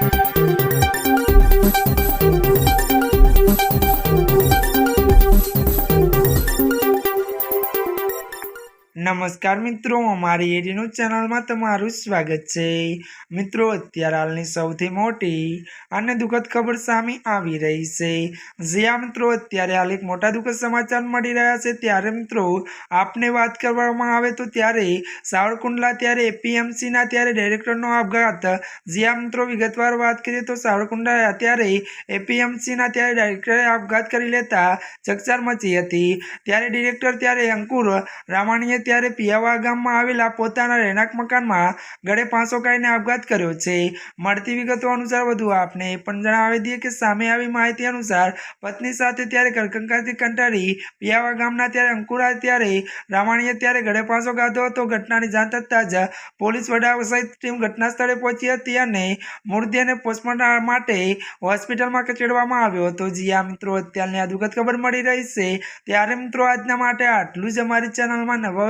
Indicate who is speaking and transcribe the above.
Speaker 1: Thank you. નમસ્કાર મિત્રો, અમારી એડીનું ચેનલમાં તમારું સ્વાગત છે. મિત્રો, અત્યારે હાલની સૌથી મોટી અને દુઃખદ ખબર સામે આવી રહી છે. જ્યાં મિત્રો, અત્યારે હાલ એક મોટા દુઃખદ સમાચાર મળી રહ્યા છે. ત્યારે મિત્રો, આપને વાત કરવામાં આવે તો ત્યારે સાવરકુંડલા, ત્યારે એપીએમસીના, ત્યારે ડાયરેક્ટરનો આપઘાત. જ્યાં મિત્રો, વિગતવાર વાત કરીએ તો સાવરકુંડલા અત્યારે એપીએમસીના, ત્યારે ડાયરેક્ટરે આપઘાત કરી લેતા ચકચાર મચી હતી. ત્યારે ડિરેક્ટર, ત્યારે અંકુર રામાણીએ ત્યારે પિયાવા ગામમાં આવેલા પોતાના રહેણાંક મકાનમાં ગળે પાંસો કાઢીને આપઘાત કર્યો છે. મળતી વિગતો અનુસાર વધુ આપને એ પણ જણાવી દઈએ કે સામે આવી માહિતી અનુસાર પત્ની સાથે ત્યારે કરકંકાથી કંટાળી પિયાવા ગામના ત્યારે અંકુરા ત્યારે રામાણીએ ત્યારે ગળે પાંસો ગાધો હતો. ઘટનાની જાણ થતાં જ પોલીસ વડા સહિત ટીમ ઘટના સ્થળે પહોંચી હતી અને મૃતદેહને પોસ્ટમોર્ટમ માટે હોસ્પિટલમાં ખસેડવામાં આવ્યો હતો. જી આ મિત્રો, અત્યારની આ દુઃખદ ખબર મળી રહી છે. ત્યારે મિત્રો, આજના માટે આટલું જ. અમારી ચેનલમાં નવા